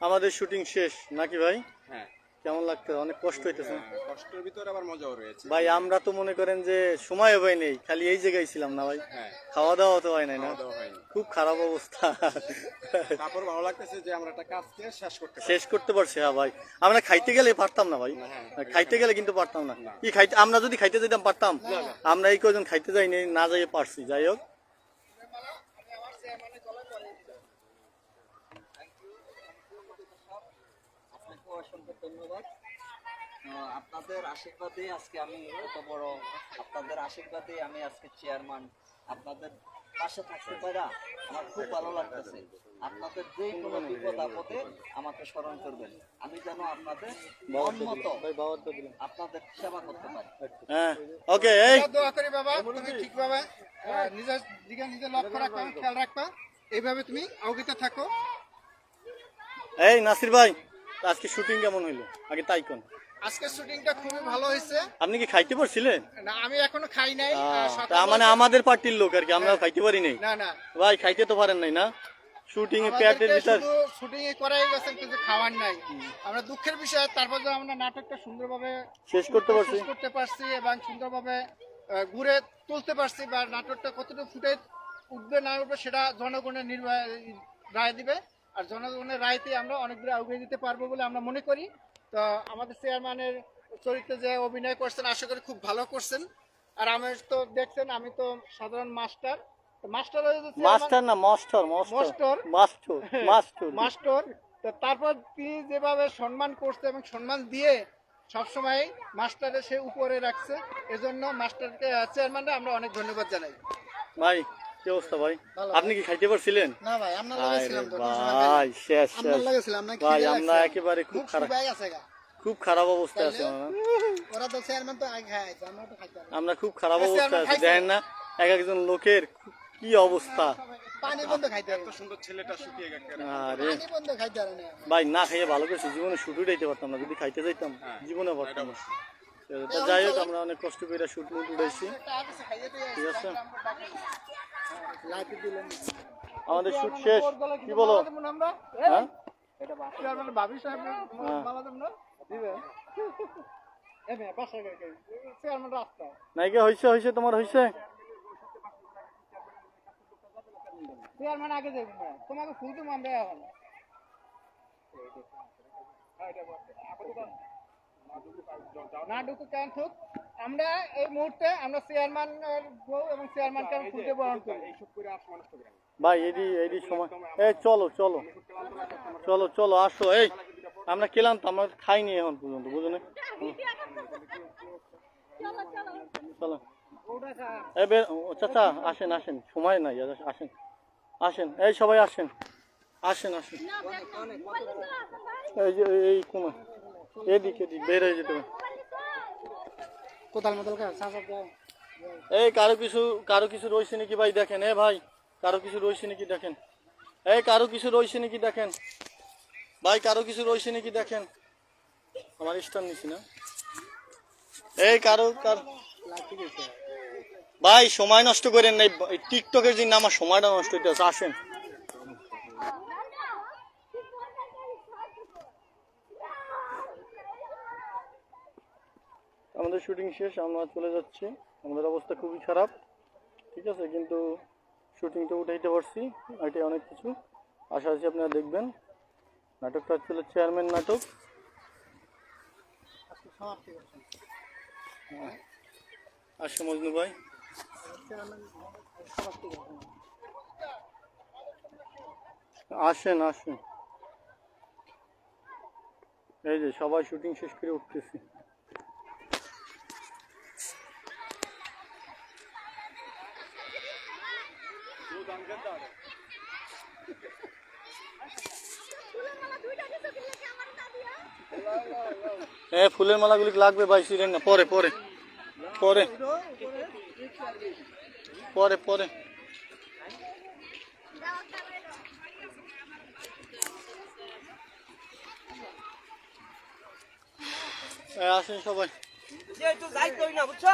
আমাদের শুটিং শেষ নাকি ভাই? হ্যাঁ। কেমন লাগতো অনেক কষ্ট হইতেছে। হ্যাঁ, কষ্টের ভিতরে আবার মজাও রয়েছে। ভাই আমরা তো মনে করেন যে সময় হয় নেই খালি এই জায়গায় ছিলাম না ভাই। হ্যাঁ। খাওয়া দাওয়া তো হয় নাই না? খুব খারাপ অবস্থা। তারপর ভালো লাগতেছে যে আমরা একটা কাজকে শেষ করতে পারছি। শেষ করতে পারছি হ্যাঁ ভাই। আমরা খাইতে গেলে পারতাম না ভাই। খাইতে গেলে কিন্তু পারতাম না। কি খাইতে আমরা যদি খাইতে যেতাম পারতাম। আমরা এই কজন খাইতে যাইনি না যাইয়ে পারছি। যাই হোক। আপনাকে অসংখ্য ধন্যবাদ। আপনাদের আশীর্বাদে আজকে আমি এত বড় আপনাদের আশীর্বাদে আমি আজকে চেয়ারম্যান আপনাদের পাশে থাকতে পারা আমার খুব ভালো লাগতেছে। আপনাদের যে কোনো বিপদ আপদে আমাকে স্মরণ করবেন। আমি যেন আপনাদের মন মতো আপনাদের সেবা করতে পারি। হ্যাঁ ওকে এই। দোয়া করি বাবা তুমি ঠিকভাবে নিজের দিকে নিজে লক্ষ্য রাখবা খেয়াল রাখবা। এইভাবে তুমি অবগত থাকো। এই নাসির ভাই আজকে শুটিং কেমন হইল? আগে তাই কোন। আজকের শুটিংটা খুবই ভালো হয়েছে। আপনি কি খাইতে পারছিলেন? না আমি এখনও খাই নাই তা মানে আমাদের পার্টির লোক আর কি আমরা খাইতে পারি নাই। না না। ভাই খাইতে তো পারেন নাই না? শুটিং এ প্যাটের আমাদেরকে ভিতর শুটিং এ করাই গেছেন কিন্তু খাওয়ার নাই। আমরা দুঃখের বিষয় তারপর যে আমরা নাটকটা সুন্দরভাবে শেষ করতে পারছি। শেষ করতে পারছি এবং সুন্দরভাবে ঘুরে তুলতে পারছি বা নাটকটা কতটুকু ফুটে উঠবে না উঠবে সেটা জনগণের নির্বাহ রায় দিবে। আর জনগণের রায়তে আমরা অনেক দূরে এগিয়ে দিতে পারব বলে আমরা মনে করি। তো আমাদের চেয়ারম্যানের চরিত্রে যে অভিনয় করছেন আশা করি খুব ভালো করছেন। আর আমি তো দেখছেন আমি তো সাধারণ মাস্টার মাস্টার মাস্টার না master master master. Master master master তো তারপর তিনি যেভাবে সম্মান করছে এবং সম্মান দিয়ে সবসময় মাস্টারের সে উপরে রাখছে এজন্য মাস্টারকে চেয়ারম্যানরা আমরা অনেক ধন্যবাদ জানাই। ভাই কি অবস্থা ভাই? আপনি কি খাইতে পারছিলেন? না ভাই আপনার আরে ভাই শেষ শেষ। লাগেছিলাম না ভাই আমরা একেবারে খুব খারাপ খুব খারাপ অবস্থায় আছি আমরা। ওরা তো চেয়ারম্যান তো আগে খায় আমরা তো খাইতে আমরা খুব খারাপ এই অবস্থায় আছি দেখেন না এক একজন লোকের কি অবস্থা। পানি বন্ধ খাইতে এত সুন্দর ছেলেটা শুকিয়ে গেছে। আরে। পানি বন্ধ খাইতে ভাই না খাইয়ে ভালো করছি জীবনে শুট উঠাইতে পারতাম না যদি খাইতে যাইতাম জীবনে পারতাম যাই হোক, আমরা অনেক কষ্ট করে শুট মুট উঠাইছি ঠিক আছে? আমাদের শুট শেষ। কি বলো? হ্যাঁ? হ্যাঁ। তোমার চেয়ারম্যান আগে যাবে তোমাকে ফুল তো মানবে এখন না ঢুকু কেন থুক আমরা এই মুহূর্তে আমরা চেয়ারম্যান বউ এবং চেয়ারম্যানকে আমি ফুলতে বরণ করি ভাই এডি এডি সময় এই চলো চলো। চলো চলো আসো এই। আমরা খেলাম তো আমরা খাইনি এখন পর্যন্ত বুঝো না? চলো এই বে ও, চাচা আসেন আসেন। সময় নাই আসেন। আসেন এই সবাই আসেন। আসেন আসেন। এই যে এই কোন এদিকে এদিক বের হয়ে যেতে কোথাল মতল এই কারও কিছু কারও কিছু রয়েছে নাকি ভাই? দেখেন এ ভাই কারও কিছু রয়েছে নাকি দেখেন? এই কারও কিছু রয়েছে নাকি দেখেন? ভাই কারও কিছু রয়েছে নাকি দেখেন? আমার স্টার নিছি না। এই কারও কার ভাই সময় নষ্ট করেন নাই। টিকটকের জন্য আমার সময়টা নষ্ট হইতে আছে আসেন। আমাদের শুটিং শেষ আমরা চলে যাচ্ছি। আমাদের অবস্থা খুবই খারাপ ঠিক আছে? কিন্তু শুটিংটা উঠাইতে পারছি এটা অনেক কিছু। আশা আছি আপনারা দেখবেন। নাটকটা হচ্ছিল চেয়ারম্যান নাটক। হ্যাঁ। আসো মজনু ভাই? আসেন আসেন। এই যে সবাই শুটিং শেষ করে উঠতেছি। হ্যাঁ ফুলের মালাগুলি লাগবে ভাই? সিরেন না পরে পরে। পরে। পরে পরে। হ্যাঁ, আসেন সবাই। না বুঝছ?